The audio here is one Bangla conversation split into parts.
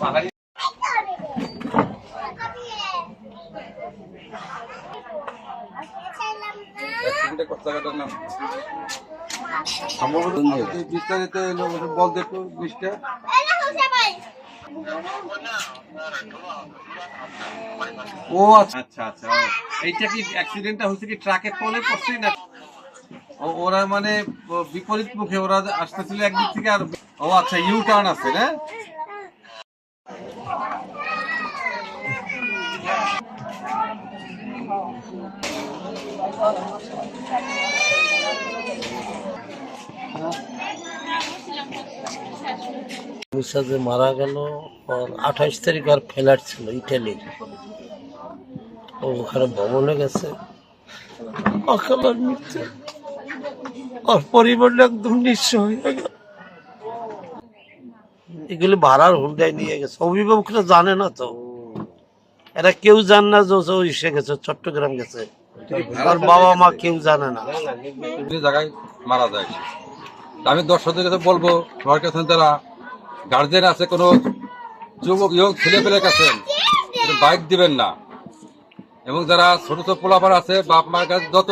বাবা সম্ভবত বিস্তারিত ও আচ্ছা। আচ্ছা আচ্ছা। এইটা কি অ্যাক্সিডেন্টটা কি ট্রাকের তলে পড়ছে না? ওরা মানে বিপরীত মুখে ওরা আসতেছিল একদিক থেকে আর ও আচ্ছা ইউ টার্ন আছে না? যে মারা গেল ওর আঠাইশ তারিখ আর ফ্লাইট ছিল ইটালির ওখানে ভবনে গেছে। একদম হয়ে গেল। এগুলি ভাড়ার হুন্ডায় নিয়ে গেছে। অভিভাবকরা জানে না তো। এরা কেউ জানে না যে এসে গেছে, চট্টগ্রাম গেছে। বাবা মা কেউ জানে না। জায়গায় মারা যায় আমি দর্শকদের কাছে বলব সবার কাছে যারা গার্জেন আছে কোনো যুবক ইয়ং ছেলে পেলে কাছে বাইক দিবেন না। এবং যারা ছোট ছোট পোলাপার আছে বাপ মার কাছে যত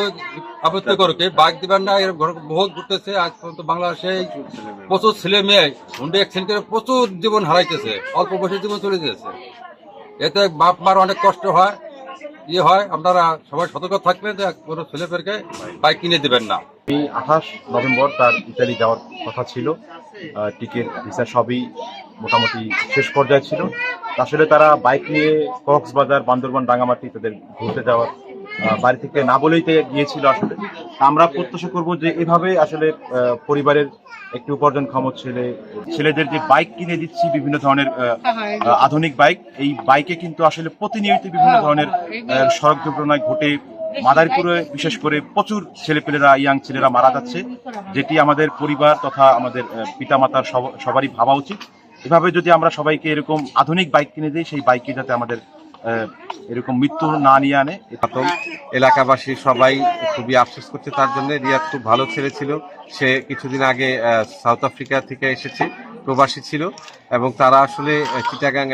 আপত্তি করুক বাইক দিবেন না এর ঘর বহুত ঘুরতেছে আজ পর্যন্ত বাংলাদেশে প্রচুর ছেলে মেয়ে হুন্ডে অ্যাক্সিডেন্ট করে প্রচুর জীবন হারাইতেছে অল্প বয়সে জীবন চলে যেতেছে এতে বাপ মার অনেক কষ্ট হয়। ইয়ে হয়, আপনারা সবাই সতর্ক থাকবেন যে কোনো ছেলে পেরকে বাইক কিনে দেবেন না। এই আঠাশ নভেম্বর তার ইতালি যাওয়ার কথা ছিল। টিকিট ভিসা সবই মোটামুটি শেষ পর্যায়ে ছিল। আসলে তারা বাইক নিয়ে কক্সবাজার, বান্দরবান রাঙামাটি তাদের ঘুরতে যাওয়ার বাড়ি থেকে না বলেই গিয়েছিল আসলে। আমরা প্রত্যাশা করব যে এভাবে আসলে পরিবারের একটি উপার্জনক্ষম ছেলে ছেলেদের যে বাইক কিনে দিচ্ছি বিভিন্ন ধরনের আহ, আহ, আধুনিক বাইক এই বাইকে কিন্তু আসলে প্রতিনিয়ত বিভিন্ন ধরনের সড়ক দুর্ঘটনায় ঘটে। মাদারীপুরে বিশেষ করে প্রচুর ছেলেপেলেরা ইয়াং ছেলেরা মারা যাচ্ছে যেটি আমাদের পরিবার তথা আমাদের পিতামাতার সব- সবারই ভাবা উচিত। এভাবে যদি আমরা সবাইকে এরকম আধুনিক বাইক কিনে দিই সেই বাইকে যাতে আমাদের এরকম মৃত্যু না নিয়ে আনে। প্রথম এলাকাবাসী সবাই খুবই আফসোস করছে তার জন্য। রিয়াদ খুব ভালো ছেলে ছিল। সে কিছুদিন আগে সাউথ আফ্রিকা থেকে এসেছে, প্রবাসী ছিল এবং তারা আসলে চিটাগাং